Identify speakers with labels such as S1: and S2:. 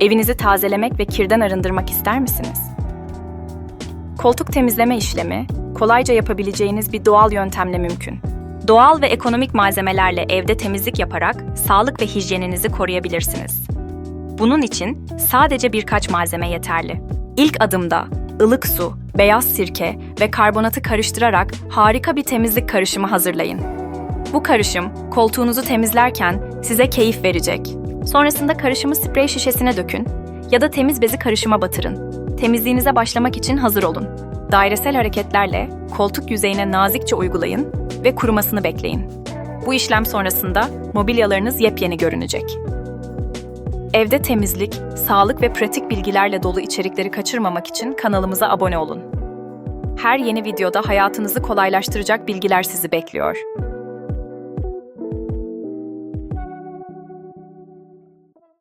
S1: Evinizi tazelemek ve kirden arındırmak ister misiniz? Koltuk temizleme işlemi, kolayca yapabileceğiniz bir doğal yöntemle mümkün. Doğal ve ekonomik malzemelerle evde temizlik yaparak sağlık ve hijyeninizi koruyabilirsiniz. Bunun için sadece birkaç malzeme yeterli. İlk adımda ılık su, beyaz sirke ve karbonatı karıştırarak harika bir temizlik karışımı hazırlayın. Bu karışım koltuğunuzu temizlerken size keyif verecek. Sonrasında karışımı sprey şişesine dökün ya da temiz bezi karışıma batırın. Temizliğinize başlamak için hazır olun. Dairesel hareketlerle koltuk yüzeyine nazikçe uygulayın ve kurumasını bekleyin. Bu işlem sonrasında mobilyalarınız yepyeni görünecek. Evde temizlik, sağlık ve pratik bilgilerle dolu içerikleri kaçırmamak için kanalımıza abone olun. Her yeni videoda hayatınızı kolaylaştıracak bilgiler sizi bekliyor.